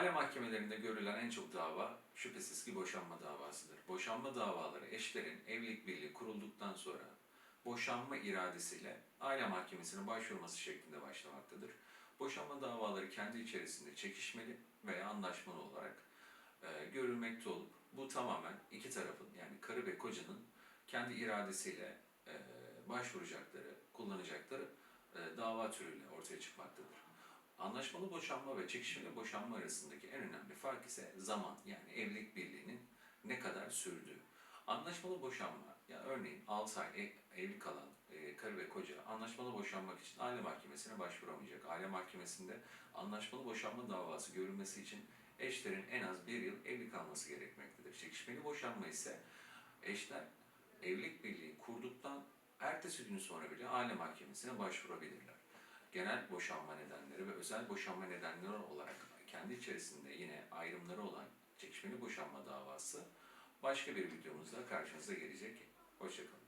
Aile mahkemelerinde görülen en çok dava şüphesiz ki boşanma davasıdır. Boşanma davaları eşlerin evlilik birliği kurulduktan sonra boşanma iradesiyle aile mahkemesine başvurması şeklinde başlamaktadır. Boşanma davaları kendi içerisinde çekişmeli veya anlaşmalı olarak e, görülmekte olup bu tamamen iki tarafın yani karı ve kocanın kendi iradesiyle e, başvuracakları, kullanacakları e, dava türüyle ortaya çıkmaktadır. Anlaşmalı boşanma ve çekişmeli boşanma arasındaki en önemli fark ise zaman yani evlilik birliğinin ne kadar sürdüğü. Anlaşmalı boşanma, yani örneğin 6 ay ev- evli kalan e, karı ve koca anlaşmalı boşanmak için aile mahkemesine başvuramayacak. Aile mahkemesinde anlaşmalı boşanma davası görülmesi için eşlerin en az bir yıl evli kalması gerekmektedir. Çekişmeli boşanma ise eşler evlilik birliği kurduktan ertesi gün sonra bile aile mahkemesine başvurabilirler. Genel boşanma nedenleri ve özel boşanma nedenleri olarak kendi içerisinde yine ayrımları olan çekişmeli boşanma davası başka bir videomuzda karşınıza gelecek. Hoşçakalın.